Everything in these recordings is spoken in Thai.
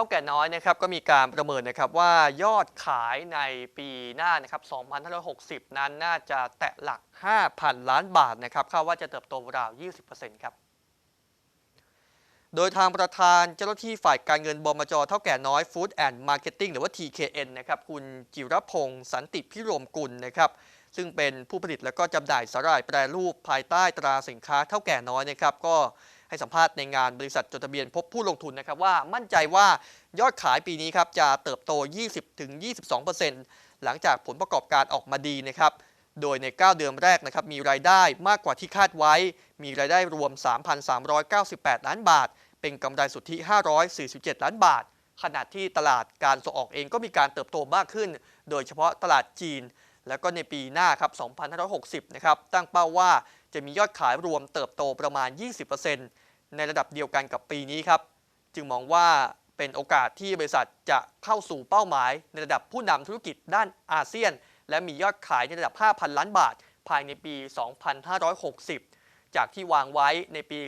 ท่าแก่น้อยนะครับก็มีการประเมินนะครับว่ายอดขายในปีหน้านะครับ2560 นั้นน่าจะแตะหลัก 5,000 ล้านบาทนะครับคาดว่าจะเติบโตราว 20%ครับโดยทางประธานเจ้าหน้าที่ฝ่ายการเงินบมจเท่าแก่น้อย Food and Marketing หรือว่า TKN นะครับคุณจิรพงศ์สันติพิรมกุลนะครับซึ่งเป็นผู้ผลิตและก็จำหน่ายสาหร่ายแปรรูปภายใต้ตราสินค้าเท่าแก่น้อยนะครับก็ ให้สัมภาษณ์ในงานบริษัทจดทะเบียนพบผู้ลงทุนนะครับว่ามั่นใจว่ายอดขายปีนี้ครับจะเติบโต 20-22%หลังจากผลประกอบการออกมาดีนะครับโดยใน 9 เดือนแรกนะครับมีรายได้มากกว่าที่คาดไว้ มีรายได้รวม 3,398 ล้านบาท เป็นกำไรสุทธิ 547 ล้านบาท ขณะที่ตลาดการส่งออกเองก็มีการเติบโตมากขึ้น โดยเฉพาะตลาดจีน แล้วก็ในปีหน้าครับ 2560 นะครับ ตั้งเป้าว่า จะมียอดขายรวมเติบโตประมาณ 20%ในระดับเดียวกันกับปีนี้ครับ จึงมองว่าเป็นโอกาสที่บริษัทจะเข้าสู่เป้าหมายในระดับผู้นำธุรกิจด้านอาเซียน และมียอดขายในระดับ 5,000 ล้านบาท ภายในปี 2560 จากที่วางไว้ในปี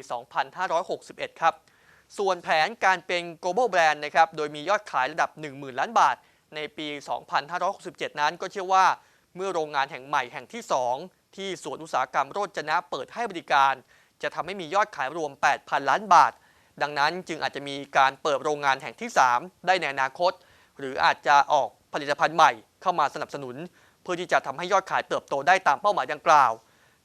2561 ครับ ส่วนแผนการเป็น global brand นะครับ โดยมียอดขายระดับ 10,000 ล้านบาท ในปี 2567 นั้นก็เชื่อว่า เมื่อโรงงานแห่งใหม่แห่งที่ 2 ที่สวนอุตสาหกรรมโรจนะเปิดให้บริการ จะทำให้มียอดขายรวม 8,000 ล้านบาท ดังนั้นจึงอาจจะมีการเปิดโรงงานแห่งที่ 3 ได้ในอนาคต หรืออาจจะออกผลิตภัณฑ์ใหม่เข้ามาสนับสนุน เพื่อที่จะทำให้ยอดขายเติบโตได้ตามเป้าหมายดังกล่าว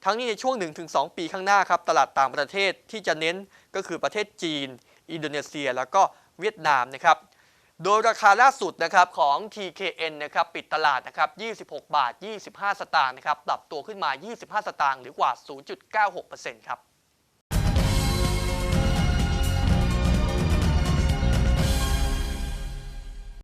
ทั้งนี้ในช่วง 1-2 ปีข้างหน้าครับตลาดต่างประเทศที่จะเน้นก็คือประเทศจีน อินโดนีเซีย แล้วก็เวียดนามนะครับ โดยราคาล่าสุดนะครับของ TKN นะครับปิดตลาดนะครับ 26 บาท 25 สตางค์นะครับปรับตัวขึ้นมา 25 สตางค์หรือกว่า 0.96%ครับ